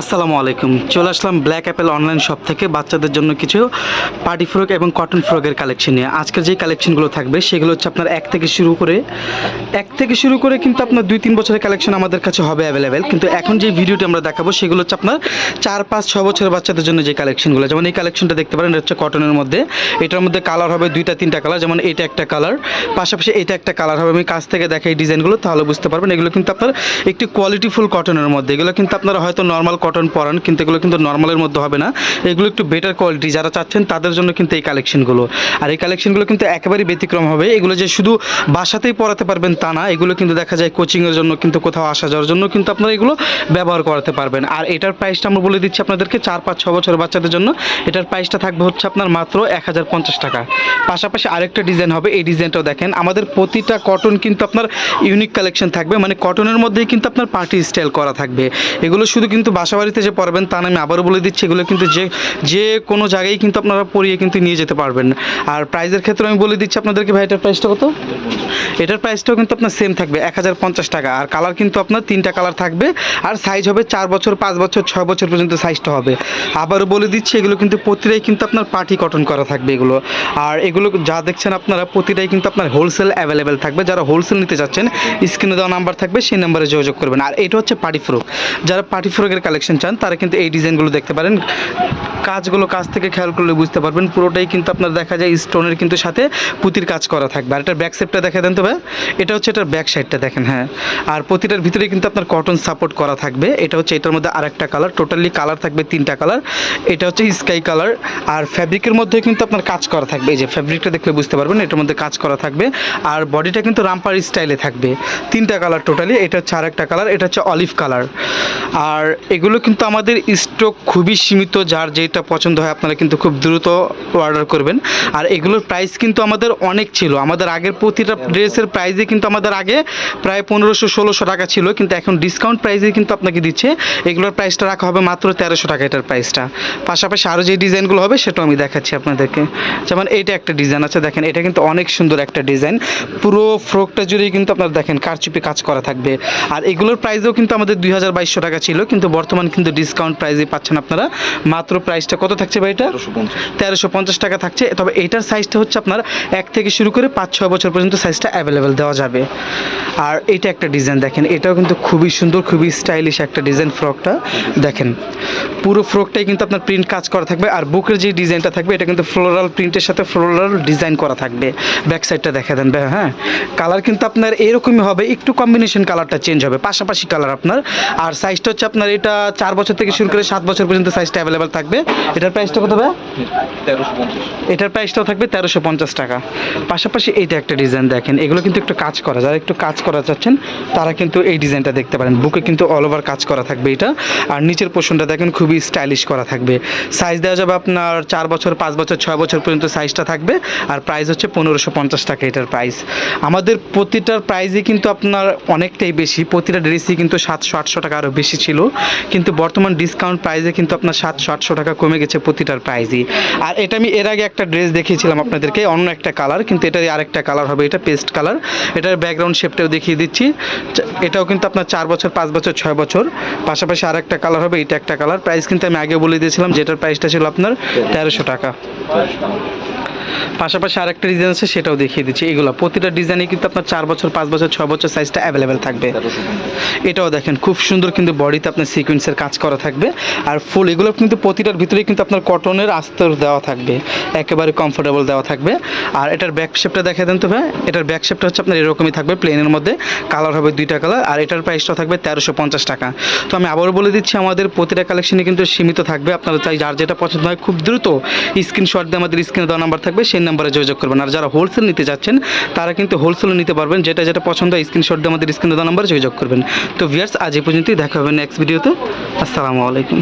আসসালামু আলাইকুম। চলে আসলাম ব্ল্যাক অ্যাপেল অনলাইন শপ থেকে বাচ্চাদের জন্য কিছু পার্টি ফ্রক এবং কটন ফ্রকের কালেকশন নিয়ে। আজকের যে কালেকশনগুলো থাকবে, সেগুলো হচ্ছে আপনার এক থেকে শুরু করে, এক থেকে শুরু করে কিন্তু আপনার দুই, তিন বছরের কালেকশন আমাদের কাছে হবে অ্যাভেলেবেল কিন্তু এখন যে ভিডিওটি আমরা দেখাবো, সেগুলো হচ্ছে আপনার চার, পাঁচ, ছ বছরের বাচ্চাদের জন্য যে কালেকশনগুলো যেমন এই কালেকশনটা দেখতে পারেন, এটা হচ্ছে কটনের মধ্যে। এটার মধ্যে কালার হবে দুইটা, তিনটা কালার যেমন এটা একটা কালার পাশাপাশি এটা একটা কালার হবে। আমি কাছ থেকে দেখাই ডিজাইনগুলো তাহলে বুঝতে পারবেন। এগুলো কিন্তু আপনার একটি কোয়ালিটিফুল কটনের মধ্যে। এগুলো কিন্তু আপনারা হয়তো নর্মাল কটন পরান, কিন্তু এগুলো কিন্তু নর্মালের মধ্যে হবে না। এগুলো একটু বেটার কোয়ালিটি যারা চাচ্ছেন তাদের জন্য কিন্তু এই কালেকশনগুলো আর এই কালেকশনগুলো কিন্তু একেবারেই ব্যতিক্রম হবে। এগুলো যে শুধু বাসাতেই পরাতে পারবেন তা না, এগুলো কিন্তু দেখা যায় কোচিংয়ের জন্য কিন্তু কোথাও আসা যাওয়ার জন্য কিন্তু আপনারা এগুলো ব্যবহার করাতে পারবেন। আর এটার প্রাইসটা আমরা বলে দিচ্ছি আপনাদেরকে চার, পাঁচ, ছ বছরের বাচ্চাদের জন্য। এটার প্রাইসটা থাকবে হচ্ছে আপনার মাত্র এক হাজার পঞ্চাশ টাকা। পাশাপাশি আরেকটা ডিজাইন হবে, এই ডিজাইনটাও দেখেন। আমাদের প্রতিটা কটন কিন্তু আপনার ইউনিক কালেকশন থাকবে। মানে কটনের মধ্যেই কিন্তু আপনার পার্টি স্টাইল করা থাকবে। এগুলো শুধু কিন্তু বাসা বাড়িতে যে পরবেন তা আমি আবারও বলে দিচ্ছি, এগুলো কিন্তু যে যে কোনো জায়গায় কিন্তু আপনারা পরিয়ে কিন্তু নিয়ে যেতে পারবেন। আর প্রাইজের ক্ষেত্রে আমি বলে দিচ্ছি আপনাদেরকে, ভাই, এটার প্রাইসটা কত? এটার প্রাইসটাও কিন্তু আপনার সেম থাকবে, এক হাজার পঞ্চাশ টাকা। আর কালার কিন্তু আপনার তিনটা কালার থাকবে, আর সাইজ হবে চার বছর, পাঁচ বছর, ছয় বছর পর্যন্ত সাইজটা হবে। আবারও বলে দিচ্ছি, এগুলো কিন্তু প্রতিটাই কিন্তু আপনার পার্টি কটন করা থাকবে এগুলো। আর এগুলো যা দেখছেন আপনারা, প্রতিটাই কিন্তু আপনার হোলসেল অ্যাভেলেবেল থাকবে। যারা হোলসেল নিতে চাচ্ছেন, স্ক্রিনে দেওয়া নাম্বার থাকবে, সেই নাম্বারে যোগাযোগ করবেন। আর এটা হচ্ছে পার্টি ফ্রক যারা পার্টি ফ্রকের কালেকশন চান তারা কিন্তু এই ডিজাইনগুলো দেখতে পারেন। কাজগুলো কাজ থেকে খেয়াল করলে বুঝতে পারবেন। পুরোটাই কিন্তু আপনার দেখা যায় স্টোনের কিন্তু সাথে পুঁতির কাজ করা থাকবে। আর এটার ব্যাক সাইডটা দেখা দেন তো ভাই। এটা হচ্ছে এটার ব্যাক সাইডটা দেখেন হ্যাঁ। আর প্রতিটার ভিতরে কিন্তু আপনার কটন সাপোর্ট করা থাকবে। এটা হচ্ছে এটার মধ্যে আরেকটা কালার টোটালি কালার থাকবে তিনটা কালার এটা হচ্ছে স্কাই কালার আর ফ্যাব্রিকের মধ্যে কিন্তু আপনার কাজ করা থাকবে। এই যে ফ্যাব্রিকটা দেখলে বুঝতে পারবেন, এটার মধ্যে কাজ করা থাকবে। আর বডিটা কিন্তু রামপার স্টাইলে থাকবে। তিনটা কালার টোটালি এটা হচ্ছে আরেকটা কালার এটা হচ্ছে অলিভ কালার আর এগুলো কিন্তু আমাদের স্টক খুবই সীমিত, যার যেটা পছন্দ হয় আপনারা কিন্তু খুব দ্রুত অর্ডার করবেন। আর এগুলোর প্রাইস কিন্তু আমাদের অনেক ছিল। আমাদের আগের প্রতিটা ড্রেসের প্রাইসে কিন্তু আমাদের আগে প্রায় পনেরোশো ষোলোশো টাকা ছিল। কিন্তু এখন ডিসকাউন্ট প্রাইসে কিন্তু আপনাকে দিচ্ছে। এগুলোর প্রাইসটা রাখা হবে মাত্র তেরোশো টাকা এটার প্রাইসটা পাশাপাশি আরও যে ডিজাইনগুলো হবে সেটাও আমি দেখাচ্ছি আপনাদেরকে। যেমন এটা একটা ডিজাইন আছে দেখেন। এটা কিন্তু অনেক সুন্দর একটা ডিজাইন পুরো ফ্রকটা জুড়েই কিন্তু আপনারা দেখেন কারচুপি কাজ করা থাকবে। আর এগুলোর প্রাইসও কিন্তু আমাদের দুই হাজার বাইশশো টাকা ছিল। কিন্তু বর্তমান কিন্তু ডিসকাউন্ট প্রাইসে পাচ্ছেন আপনারা। মাত্র প্রাইসটা কত থাকছে ভাই এটা? তেরোশো পঞ্চাশ। টাকা থাকছে তবে এইটার সাইজটা হচ্ছে আপনার এক থেকে শুরু করে পাঁচ ছয় বছর পর্যন্ত সাইজটা অ্যাভেলেবেল দেওয়া যাবে। আর এটা একটা ডিজাইন দেখেন। এটাও কিন্তু খুবই সুন্দর, খুবই স্টাইলিশ একটা ডিজাইন ফ্রকটা দেখেন। পুরো ফ্রকটাই কিন্তু আপনার প্রিন্ট কাজ করা থাকবে আর বুকের যে ডিজাইনটা থাকবে, এটা কিন্তু ফ্লোরাল প্রিন্টের সাথে ফ্লোরাল ডিজাইন করা থাকবে। ব্যাক সাইডটা দেখা দেন হ্যাঁ? কালার কিন্তু আপনার এরকমই হবে, একটু কম্বিনেশন কালারটা চেঞ্জ হবে, পাশাপাশি কালার আপনার। আর সাইজটা হচ্ছে আপনার এটা চার বছর থেকে শুরু করে সাত বছর পর্যন্ত সাইজটা অ্যাভেলেবেল থাকবে। এটার প্রাইসটা কত ভাই? এটার প্রাইসটাও থাকবে তেরোশো পঞ্চাশ টাকা। পাশাপাশি এইটা একটা ডিজাইন দেখেন, এগুলো কিন্তু একটু কাজ করা, যারা একটু কাজ করা চাচ্ছেন তারা কিন্তু এই ডিজাইনটা দেখতে পারেন। বুকে কিন্তু অল ওভার কাজ করা থাকবে এটা। আর নিচের পোর্শনটা দেখেন, খুবই স্টাইলিশ করা থাকবে। সাইজ দেওয়া যাবে আপনার চার বছর, পাঁচ বছর, ছয় বছর পর্যন্ত সাইজটা থাকবে। আর প্রাইস হচ্ছে পনেরোশো পঞ্চাশ টাকা এটার প্রাইস আমাদের প্রতিটার প্রাইসই কিন্তু আপনার অনেকটাই বেশি। প্রতিটা ড্রেসই কিন্তু সাতশো, আটশো টাকা আরও বেশি ছিল। কিন্তু বর্তমান ডিসকাউন্ট প্রাইসে কিন্তু আপনার সাতশো, আটশো টাকা কমে গেছে প্রতিটার প্রাইসই আর এটা আমি এর আগে একটা ড্রেস দেখিয়েছিলাম আপনাদেরকে, অন্য একটা কালার কিন্তু এটার আরেকটা কালার হবে, এটা পেস্ট কালার এটার ব্যাকগ্রাউন্ড শেপটাও দেখিয়ে দিচ্ছি। এটাও কিন্তু আপনার চার বছর, পাঁচ বছর, ছয় বছর। পাশাপাশি আর একটা কালার হবে, এটা একটা কালার। প্রাইস কিন্তু আমি আগে বলে দিয়েছিলাম, যেটার প্রাইসটা ছিল আপনার তেরোশো টাকা। পাশাপাশি আরেকটা ডিজাইন আছে, সেটাও দেখিয়ে দিচ্ছি। এগুলো, প্রতিটা ডিজাইনে কিন্তু আপনার চার বছর, পাঁচ বছর, ছয় বছর সাইজটা অ্যাভেলেবেল থাকবে। এটাও দেখেন, খুব সুন্দর কিন্তু বডিতে আপনার সিকোয়েন্সের কাজ করা থাকবে। আর ফুল, এগুলো কিন্তু প্রতিটার ভিতরে কিন্তু আপনার কটনের আস্তর দেওয়া থাকবে। একেবারে কমফোর্টেবল দেওয়া থাকবে। আর এটার ব্যাক শেপটা দেখা দেন তো ভাই, এটার ব্যাক শেপটা হচ্ছে আপনার এরকমই থাকবে প্লেনের মধ্যে। কালার হবে দুইটা কালার আর এটার প্রাইসটাও থাকবে তেরোশো পঞ্চাশ টাকা। তো আমি আবারও বলে দিচ্ছি, আমাদের প্রতিটা কালেকশনে কিন্তু সীমিত থাকবে। আপনারা চাই, যার যেটা পছন্দ হয়, খুব দ্রুত স্ক্রিনশট দিয়ে আমাদের স্ক্রিনে দেওয়া নাম্বার থাকবে। সেই নাম্বারে যোগাযোগ করবেন। আর যারা হোলসেল নিতে যাচ্ছেন, তারা কিন্তু হোলসেল নিতে পারবেন। যেটা যেটা পছন্দ হয় স্ক্রিনশট দিয়ে আমাদের স্ক্রিন দেওয়া নাম্বারে যোগাযোগ করবেন। তো ভিয়ার্স আজ এই পর্যন্তই। দেখা হবে নেক্সট ভিডিওতে আসসালামু আলাইকুম।